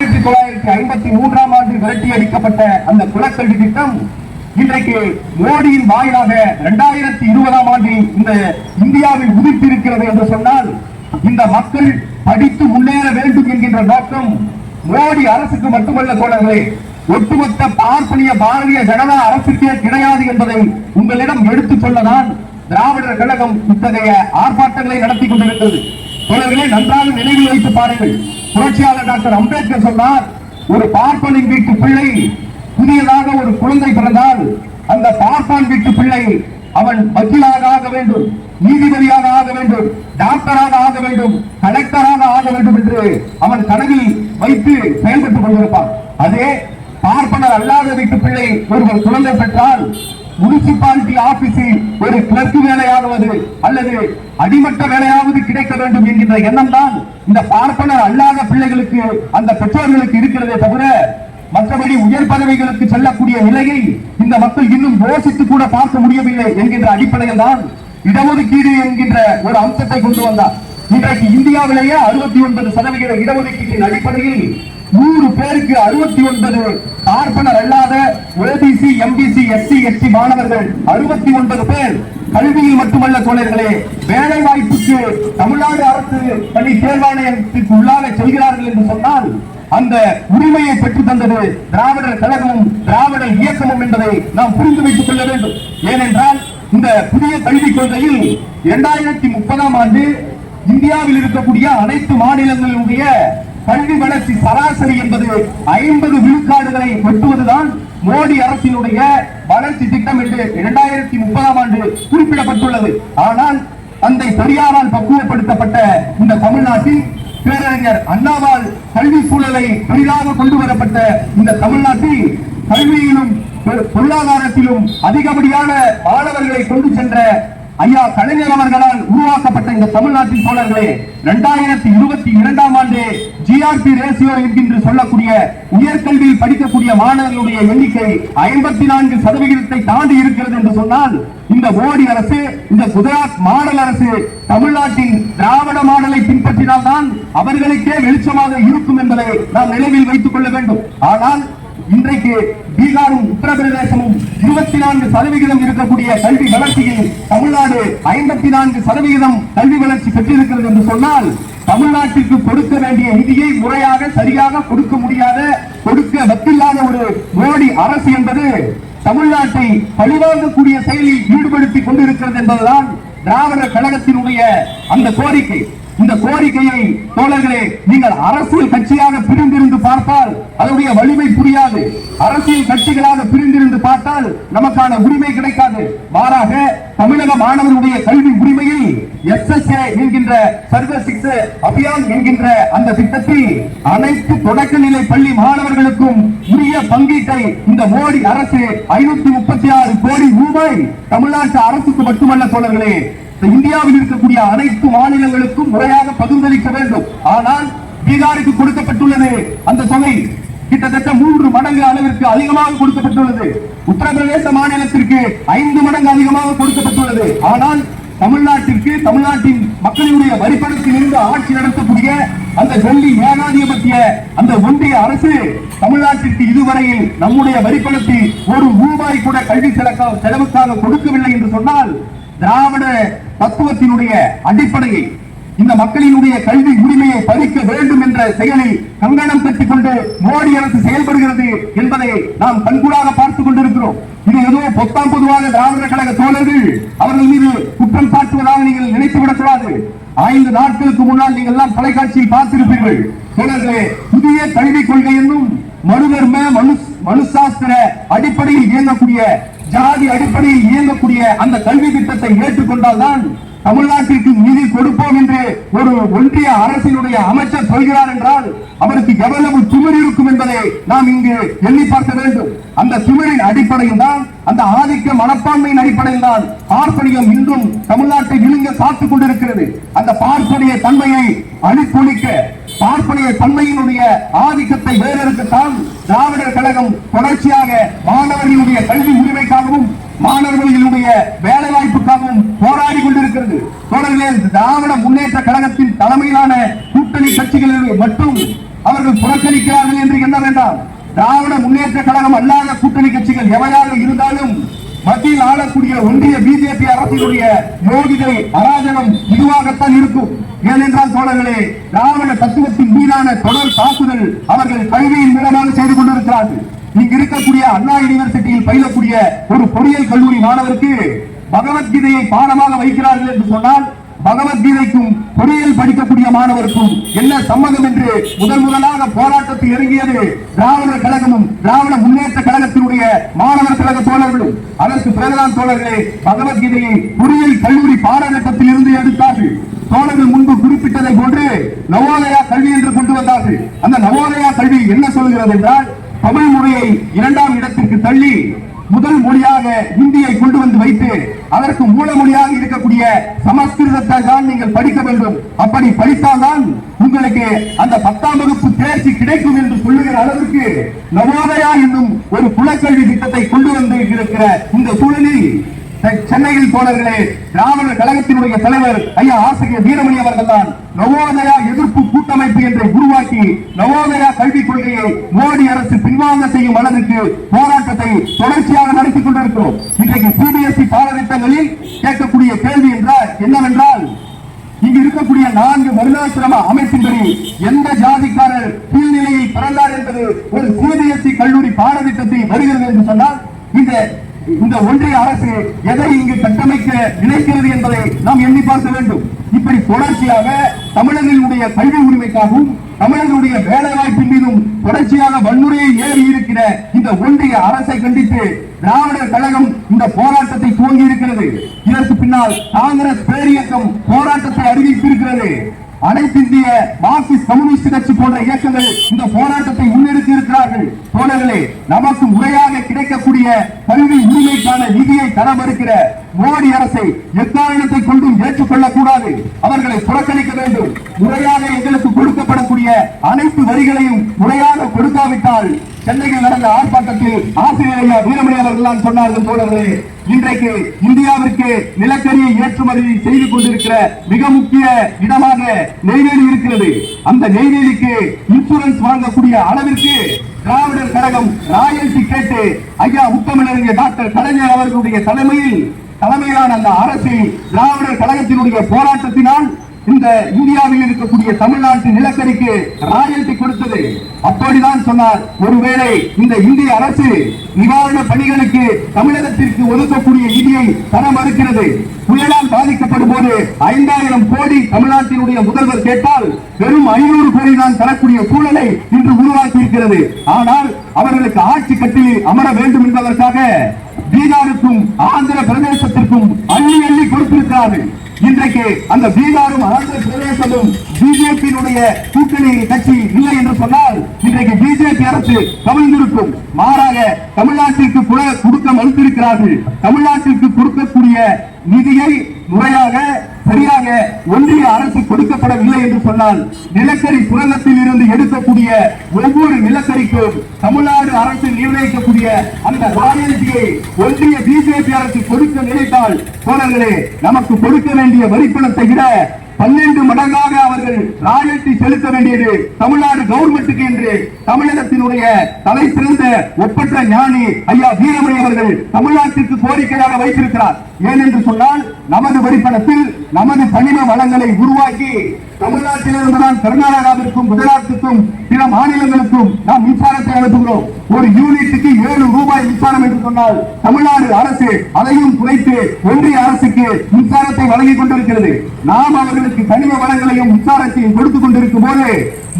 ஆயிரத்தி தொள்ளாயிரத்தி ஐம்பத்தி மூன்றாம் ஆண்டு விரட்டி அடிக்கப்பட்ட அந்த குலக்கல்வி திட்டம் இன்றைக்கு மோடியின் வாயிலாக இரண்டாயிரத்தி இருபதாம் ஆண்டில் இந்த இந்தியாவில் உதித்திருக்கிறது என்று சொன்னால் இந்த மக்கள் படித்து முன்னேற வேண்டும் என்கின்ற நோக்கம் மோடி அரசுக்கு மட்டுமல்ல தோழர்களே ஒட்டுமொத்த பார்ப்பனிய பாரதிய ஜனதா அரசுக்கே கிடையாது என்பதை உங்களிடம் எடுத்துச் சொல்லதான் திராவிடர் கழகம் இத்தகைய ஆர்ப்பாட்டங்களை நடத்தி கொண்டிருக்கிறது. தோழர்களே நன்றாக நினைவில் வைத்து பாருங்கள். புரட்சியாளர் டாக்டர் அம்பேத்கர் சொன்னார் ஒரு பார்ப்பனின் வீட்டு பிள்ளை புதியதாக ஒரு குழந்தை பிறந்தால் அந்த பார்ப்பான் வீட்டு பிள்ளை அவன் வக்கீலாக ஆக வேண்டும் நீதிபதியாக ஆக வேண்டும் டாக்டராக ஆக வேண்டும் கலெக்டராக ஆக வேண்டும் என்று அவன் கனவில் வைத்து செயல்பட்டுக் கொண்டிருப்பான். அதே பார்ப்பனர் அல்லாத வீட்டு பிள்ளை ஒருவர் குழந்தை பெற்றால் முனிசிபாலிட்டி ஆபீஸில் ஒரு கிளர்க் வேலையாவது அல்லது அடிமட்ட வேலையாவது கிடைக்க வேண்டும் என்கின்ற எண்ணம் தான் இந்த பார்ப்பனர் அல்லாத பிள்ளைகளுக்கு அந்த பெற்றோர்களுக்கு இருக்கிறதே தவிர மற்றபடி உயர் பதவிகளுக்கு செல்லக்கூடிய நிலையை இந்த மக்கள் இன்னும் யோசித்து கூட பார்க்க முடியவில்லை என்கின்ற அடிப்படையில் தான் இடஒதுக்கீடு என்கின்ற ஒரு அம்சத்தை கொண்டு வந்தார். இன்றைக்கு இந்தியாவிலேயே அறுபத்தி ஒன்பது சதவிகித இடஒதுக்கீட்டின் அடிப்படையில் நூறு பேருக்கு அறுபத்தி ஒன்பது பார்ப்பனர் அல்லாத ஓபிசி எம்பிசி எஸ்சி எஸ்டி மாணவர்கள் அறுபத்தி ஒன்பது பேர் கல்வியில் மட்டுமல்ல தோழர்களே வேலை வாய்ப்புக்கு தமிழ்நாடு அரசு பள்ளி தேர்வாணையத்திற்கு உள்ளாக செல்கிறார்கள் என்று சொன்னால் அந்த உரிமையை பெற்று தந்தது திராவிடர் கழகமும் திராவிடர் இயக்கமும் என்பதை நாம் புரிந்து வைத்துக் கொள்ள வேண்டும். ஏனென்றால் இந்த புதிய கல்விக் கொள்கையில் இரண்டாயிரத்தி முப்பதாம் ஆண்டு இந்தியாவில் இருக்கக்கூடிய அனைத்து மாநிலங்களுடைய கல்வி வளர்ச்சி சராசரி என்பது ஐம்பது விழுக்காடுகளை வெட்டுவதுதான் மோடி அரசினுடைய வளர்ச்சி திட்டம் என்று இரண்டாயிரத்தி முப்பதாம் ஆண்டு குறிப்பிடப்பட்டுள்ளது. ஆனால் அந்த பெரியாரால் பக்குவப்படுத்தப்பட்ட இந்த தமிழ்நாட்டில் பேரறிஞர் அண்ணாவால் கல்வி சூழலை பெரிதாக கொண்டு வரப்பட்ட இந்த தமிழ்நாட்டில் கல்வியிலும் பொ- பொருளாதாரத்திலும் அதிகப்படியான மாணவர்களை கொண்டு சென்ற ஐயா கலைஞர் அவர்களால் உருவாக்கப்பட்ட இந்த தமிழ்நாட்டின் தோழர்களே இரண்டாயிரத்தி இருபத்தி இரண்டாம் ஆண்டு ஜிஆர்பி ரேசியோ என்கின்ற சொல்லக்கூடிய உயர்கல்வியில் படிக்கக்கூடிய மாணவர்களுடைய எண்ணிக்கை ஐம்பத்தி நான்கு சதவிகிதத்தை தாண்டி இருக்கிறது என்று சொன்னால் இந்த மோடி அரசு இந்த குஜராத் மாடல் அரசு தமிழ்நாட்டின் திராவிட மாடலை பின்பற்றினால்தான் அவர்களுக்கே வெளிச்சமாக இருக்கும் என்பதை நாம் நினைவில் வைத்துக் கொள்ள வேண்டும். ஆனால் இன்றைக்கு பீகாரும் உத்தரப்பிரதேசமும் இருபத்தி நான்கு சதவிகிதம் இருக்கக்கூடிய கல்வி வளர்ச்சியில் தமிழ்நாடு ஐம்பத்தி நான்கு சதவிகிதம் கல்வி வளர்ச்சி பெற்றிருக்கிறது என்று சொன்னால் தமிழ்நாட்டிற்கு கொடுக்க வேண்டிய நிதியை முறையாக சரியாக கொடுக்க முடியாத கொடுக்க வத்தில்லாத ஒரு மோடி அரசு என்பது தமிழ்நாட்டை பழிவாங்கக்கூடிய செயலில் ஈடுபடுத்திக் கொண்டிருக்கிறது என்பதுதான் திராவிட கழகத்தினுடைய அந்த கோரிக்கை. இந்த கோரிக்கையை தோழர்களே நீங்கள் அரசியல் கட்சியாக பிரிந்திருந்து பார்த்தால் அதனுடைய வலிமை புரியாது. அரசியல் கட்சிகளாக பிரிந்திருந்து பார்த்தால் நமக்கான உரிமை கிடைக்காது. மாறாக தமிழக மாணவர்களுடைய கல்வி உரிமையில் எஸ்எஸ்ஏ என்கின்ற சர்வ சிக்ஸ் அபியான் என்கின்ற அந்த திட்டத்தில் அனைத்து தொடக்கநிலை பள்ளி மாணவர்களுக்கும் உரிய பங்கீட்டை இந்த மோடி அரசு ஐநூத்தி முப்பத்தி ஆறு கோடி ரூபாய் தமிழ்நாட்டு அரசுக்கு மட்டுமல்ல தோழர்களே இந்தியாவில் இருக்கக்கூடிய அனைத்து மாநிலங்களுக்கும் முறையாக பகிர்ந்தளிக்க வேண்டும். ஆனால் பீகாருக்கு கொடுக்கப்பட்டுள்ளது அந்த தொகை கிட்டத்தட்ட மூன்று மடங்கு அளவிற்கு அதிகமாக கொடுக்கப்பட்டுள்ளது. உத்தரப்பிரதேச மாநிலத்திற்கு ஐந்து மடங்கு அதிகமாக கொடுக்கப்பட்டுள்ளது. ஆனால் தமிழ்நாட்டிற்கு தமிழ்நாட்டின் மக்களுடைய வரிப்பணத்தில் இருந்து ஆட்சி நடத்தக்கூடிய அந்த டெல்லி ஏகாதிபத்திய அந்த ஒன்றிய அரசு தமிழ்நாட்டிற்கு இதுவரையில் நம்முடைய வரிப்பணத்தில் ஒரு ரூபாய் கூட கல்வி செலவுக்காக கொடுக்கவில்லை என்று சொன்னால் திராவிட தத்துவத்தினுடைய அடிப்படையை இந்த மக்களினுடைய கல்வி உரிமையை பறிக்க வேண்டும் என்ற செயலை கங்கணம் கட்டிக் கொண்டு மோடி அரசு செயல்படுகிறது என்பதை நாம் கண்கூடாக பார்த்துக் கொண்டிருக்கிறோம். இது ஏதோ பொத்தாம் பொதுவாக திராவிட கழக தோழர்கள் அவர்கள் மீது குற்றம் சாட்டுவதாக நீங்கள் நினைத்து விடக்கூடாது. ஐந்து நாட்களுக்கு முன்னால் நீங்கள் எல்லாம் தொலைக்காட்சியில் பார்த்திருப்பீர்கள். தோழர்களே புதிய கல்விக் கொள்கை என்னும் மனுதர்ம மனு மனுசாஸ்திர அடிப்படையில் இயங்கக்கூடிய ஜாதி அடிப்படையில் இயங்கக்கூடிய அந்த கல்வி திட்டத்தை ஏற்றுக்கொண்டால்தான் தமிழ்நாட்டிற்கு நிதி கொடுப்போம் என்று ஒரு ஒன்றிய அரசினுடைய அமைச்சர் சொல்கிறார் என்றால் அவருக்கு எவ்வளவு துமிர் இருக்கும் என்பதை நாம் இங்கு எண்ணி பார்க்க வேண்டும். அந்த சுமரின் அடிப்படையில் தான் அந்த ஆதிக்க மனப்பான்மையின் அடிப்படையில் தான் பார்ப்பனியம் இன்றும் தமிழ்நாட்டை விழுங்க காத்துக் கொண்டிருக்கிறது. அந்த பார்ப்பனிய தன்மையை அழிப்பொழிக்க பார்ப்பனிய தன்மையினுடைய ஆதிக்கத்தை வேறெடுக்கத்தான் திராவிடர் கழகம் தொடர்ச்சியாக மாணவர்களுடைய கல்வி உரிமைக்காகவும் மாணவர்களுடைய வேலை வாய்ப்புக்காகவும் போராடி கொண்டிருக்கிறது. தொடர்களே திராவிட முன்னேற்ற கழகத்தின் தலைமையிலான கூட்டணி கட்சிகளில் மட்டும் அவர்கள் புறக்கணிக்கிறார்கள் என்று எண்ண வேண்டாம் திராவிட முன்னேற்ற கழகம் அல்லாத கூட்டணி கட்சிகள் எவையாக இருந்தாலும் மத்தியில் ஆளக்கூடிய ஒன்றிய பிஜேபி அரசினுடைய யோகிதை அராஜகம் இதுவாகத்தான் இருக்கும். ஏனென்றால் தோழர்களே திராவிட தத்துவத்தின் மீதான தொடர் தாக்குதல் அவர்கள் கல்வியின் மூலமாக செய்து கொண்டிருக்கிறார்கள். இங்கு இருக்கக்கூடிய அண்ணா யூனிவர்சிட்டியில் பயிலக்கூடிய ஒரு பொறியியல் கல்லூரி மாணவருக்கு பகவத்கீதையை பாடமாக வைக்கிறார்கள் என்று சொன்னால் பகவத்கீதைக்கும் பொறியியல் படிக்கக்கூடிய மாணவருக்கும் என்ன சம்மதம் என்று முதல் முதலாக போராட்டத்தில் இறங்கியது திராவிடர் கழகமும் திராவிட முன்னேற்ற கழகத்தினுடைய மாணவர் கழக தோழர்களும். அதற்கு பிறகுதான் தோழர்களே பகவத்கீதையை பொறியியல் கல்லூரி பாடத்திட்டத்தில் இருந்து எடுத்தார்கள் தோழர்கள் முன்பு குறிப்பிட்டதை போன்று நவோதயா கல்வி என்று கொண்டு வந்தார்கள். அந்த நவோதயா கல்வி என்ன சொல்கிறது என்றால் தமிழ் மொழியை இரண்டாம் இடத்திற்கு தள்ளி முதல் மொழியாக இந்தியை கொண்டு வந்து வைத்து அதற்கு மூல மொழியாக இருக்கக்கூடிய சமஸ்கிருதத்தை தான் நீங்கள் படிக்க வேண்டும். அப்படி படித்தால்தான் உங்களுக்கு அந்த பத்தாம் வகுப்பு தேர்ச்சி கிடைக்கும் என்று சொல்லுகிற அளவுக்கு நவோதயா என்னும் ஒரு குலக்கல்வி திட்டத்தை கொண்டு வந்து இருக்கிற இந்த சூழலில் சென்னையில் தோழர்களே திராவிடர் கழகத்தினுடைய தலைவர் ஐயா ஆசிரியர் வீரமணி அவர்கள் தான் நவோதயா எதிர்ப்பு கூட்டமைப்பு என்று உருவாக்கி நவோதயா கல்விக் கொள்கையை மோடி அரசு பின்வாங்க செய்யும் அளவிற்கு போராட்டத்தை தொடர்ச்சியாக நடத்தி கொண்டிருக்கிறோம். இன்றைக்கு சிபிஎஸ்இ பாடத்திட்டங்களில் கேட்கக்கூடிய கேள்வி என்றால் என்னவென்றால் இங்கு இருக்கக்கூடிய நான்கு வருடாசிரம அமைப்பின்படி எந்த ஜாதிக்காரர் கீழ்நிலையில் பிறந்தார் என்பது ஒரு சிபிஎஸ்இ கல்லூரி பாடத்திட்டத்தில் வருகிறது என்று சொன்னால் இந்த இந்த ஒன்றிய அரசு எதை இங்கு கட்டமைக்க நினைக்கிறது என்பதை நாம் எண்ணி பார்க்க வேண்டும். இப்படி தொடர்ச்சியாக தமிழர்களுடைய கல்வி உரிமைக்காகவும் தமிழர்களுடைய வேலை வாய்ப்பின் மீதும் தொடர்ச்சியாக வன்முறையை ஏறி இருக்கிற இந்த ஒன்றிய அரசை கண்டித்து திராவிடர் கழகம் இந்த போராட்டத்தை துவங்கி இருக்கிறது. இதற்கு பின்னால் காங்கிரஸ் பேரியக்கம் போராட்டத்தை அறிவித்திருக்கிறது. அனைத்திந்திய மார்க்சிஸ்ட் கம்யூனிஸ்ட் கட்சி போன்ற இயக்கங்கள் இந்த போராட்டத்தை முன்னெடுத்து இருக்கிறார்கள். தோழர்களே நமக்கு முறையாக கிடைக்கக்கூடிய கல்வி உரிமைக்கான நிதியை தர மறுக்கிற மோடி அரசை எக்காரணத்தை கொண்டும் ஏற்றுக்கொள்ளக் கூடாது அவர்களை புறக்கணிக்க வேண்டும். முறையாக எங்களுக்கு கொடுக்கப்படக்கூடிய அனைத்து வரிகளையும் முறையாக கொடுக்காவிட்டால் சென்னையில் நடந்த ஆர்ப்பாட்டத்தில் ஆசிரியர் வீரமணி அவர்கள் தான் சொன்னார்கள் தோழர்களே. இன்றைக்கு இந்தியாவிற்கு நிலக்கரியை ஏற்றுமதி செய்து கொண்டிருக்கிற மிக முக்கிய இடமாக நெய்வேலி இருக்கிறது. அந்த நெய்வேலிக்கு இன்சூரன்ஸ் வாங்கக்கூடிய அளவிற்கு திராவிடர் கழகம் ராயல்டி கேட்டு ஐயா முத்தமிழறிஞர் டாக்டர் கலைஞர் அவர்களுடைய தலைமையில் தலைமையிலான அந்த அரசு திராவிடர் கழகத்தினுடைய போராட்டத்தினால் இந்த இந்தியாவில் இருக்கக்கூடிய தமிழ்நாட்டு நிலக்கரிக்கு ராயல்டி கொடுத்தது. அப்படிதான் சொன்னார். ஒருவேளை இந்த இந்திய அரசு நிவாரண பணிகளுக்கு தமிழகத்திற்கு ஒதுக்கக்கூடிய நிதியை தர மறுக்கிறது. புயலால் பாதிக்கப்படும் போது ஐந்தாயிரம் கோடி தமிழ்நாட்டினுடைய முதல்வர் கேட்டால் வெறும் ஐநூறு கோடி தான் தரக்கூடிய இருக்கிறது. ஆனால் அவர்களுக்கு ஆட்சி கட்டில் அமர வேண்டும் என்பதற்காக பீகாருக்கும் ஆந்திர பிரதேசத்திற்கும் அள்ளி அள்ளி கொடுத்திருக்கிறார்கள். இன்றைக்கு அந்த பீகாரும் ஆந்திர பிரதேசமும் பிஜேபியினுடைய கூட்டணி கட்சி இல்லை என்று சொன்னால் இன்றைக்கு பிஜேபி அரசு கவிழ்ந்திருக்கும். மாறாக தமிழ்நாட்டிற்கு கூட கொடுக்க மறுத்திருக்கிறார்கள். தமிழ்நாட்டிற்கு கொடுக்கக்கூடிய நிதியை முறையாக சரியாக ஒன்றிய அரசு கொடுக்கப்படவில்லை என்று சொன்னால் நிலக்கரி சுரங்கத்தில் இருந்து எடுக்கக்கூடிய ஒவ்வொரு நிலக்கரிக்கும் தமிழ்நாடு அரசு நிர்ணயிக்கக்கூடிய அந்த ராயல்டியை ஒன்றிய பிஜேபி அரசு கொடுக்க நினைத்தால் தோழர்களே நமக்கு கொடுக்க வேண்டிய வரிப்பணத்தை விட பன்னெண்டு மடங்காக அவர்கள் ராயல்டி செலுத்த வேண்டியது தமிழ்நாடு கவர்மெண்ட்டுக்கு என்று தமிழகத்தினுடைய தலை சிறந்த ஒப்பற்ற ஞானி ஐயா வீரமணி அவர்கள் தமிழ்நாட்டிற்கு கோரிக்கையாக வைத்திருக்கிறார். ஏனென்று சொன்னால் நமது வரிப்பணத்தில் நமது கனிம வளங்களை உருவாக்கி தமிழ்நாட்டிலிருந்து தான் கர்நாடகாவிற்கும் குஜராத்துக்கும் பிற மாநிலங்களுக்கும் நாம் மின்சாரத்தை அனுப்புகிறோம். ஒரு யூனிட்டுக்கு ஏழு ரூபாய் மின்சாரம் என்று சொன்னால் தமிழ்நாடு அரசு அதையும் குறைத்து ஒன்றிய அரசுக்கு மின்சாரத்தை வழங்கி கொண்டிருக்கிறது. நாம் அவர்களுக்கு கனிம வளங்களையும் மின்சாரத்தையும் கொடுத்துக் கொண்டிருக்கும் போது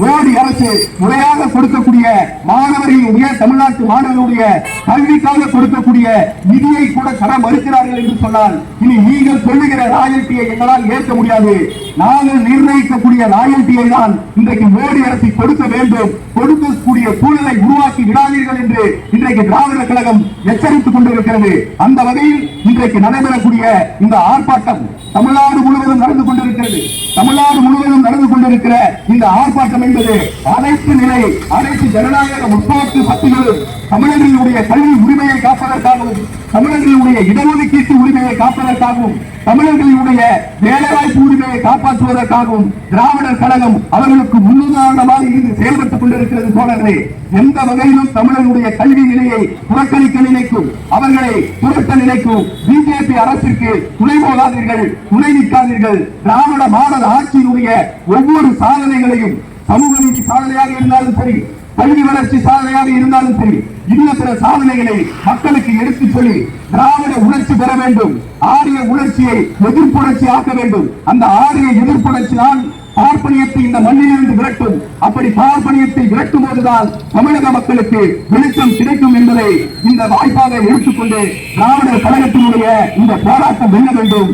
மோடி அரசு முறையாக கொடுக்கக்கூடிய மாணவர்களுடைய தமிழ்நாட்டு மாணவர்களுடைய கல்விக்காக கொடுக்கக்கூடிய நிதியை கூட தர மறுக்கிறார்கள் என்று சொன்னால் இனி நீங்கள் சொல்லுகிற ராயல்ட்டியை எங்களால் ஏற்க முடியாது. நாங்கள் நிர்ணயிக்கக்கூடிய ராயல்ட்டியை தான் இன்றைக்கு மோடி அரசு கொடுக்க வேண்டும். கொடுக்கக்கூடிய சூழலை உருவாக்கி விடாதீர்கள் என்று இன்றைக்கு திராவிட கழகம் எச்சரித்துக் கொண்டிருக்கிறது. அந்த வகையில் இன்றைக்கு நடைபெறக்கூடிய இந்த ஆர்ப்பாட்டம் தமிழ்நாடு முழுவதும் நடந்து கொண்டிருக்கிறது. தமிழ்நாடு முழுவதும் நடந்து கொண்டிருக்கிற இந்த ஆர்ப்பாட்டம் என்பது அனைத்து நிலை அனைத்து ஜனநாயக முற்போக்கு சக்திகளும் தமிழர்களுடைய கல்வி உரிமையை காப்பதற்காகவும் தமிழர்களுடைய இடஒதுக்கீட்டு உரிமையை காப்பதற்காகவும் தமிழர்களுடைய வேலைவாய்ப்பு உரிமையை காப்பாற்றுவதற்காகவும் திராவிடர் கழகம் அவர்களுக்கு முன்னுதாரணமாக இருந்து செயல்பட்டுக் கொண்டிருக்கிறது தோழர்களே எந்த வகையிலும் தமிழர்களுடைய கல்வி நிலையை புறக்கணிக்க நினைக்கும் அவர்களை புரட்ட நினைக்கும் பிஜேபி அரசிற்கு துணை போகாதீர்கள் துணை நிற்காதீர்கள். திராவிட மாடல் ஆட்சியினுடைய ஒவ்வொரு சாதனைகளையும் சமூக நீதி சாதனையாக இருந்தாலும் சரி கல்வி வளர்ச்சி சாதனையாக இருந்தாலும் சரி இன்ன பிற சாதனைகளை மக்களுக்கு எடுத்துச் சொல்லி திராவிட உணர்ச்சி பெற வேண்டும். ஆரிய உணர்ச்சியை எதிர்ப்புணர்ச்சி ஆக்க வேண்டும். அந்த ஆரிய எதிர்ப்புணர்ச்சி தான் பார்ப்பனியத்தை இந்த மண்ணிலிருந்து விரட்டும். அப்படி பார்ப்பனியத்தை விரட்டும் போதுதான் தமிழக மக்களுக்கு வெளிச்சம் கிடைக்கும் என்பதை இந்த வாய்ப்பாக எடுத்துக்கொண்டு திராவிடர் கழகத்தினுடைய இந்த போராட்டம் வெல்ல வேண்டும்.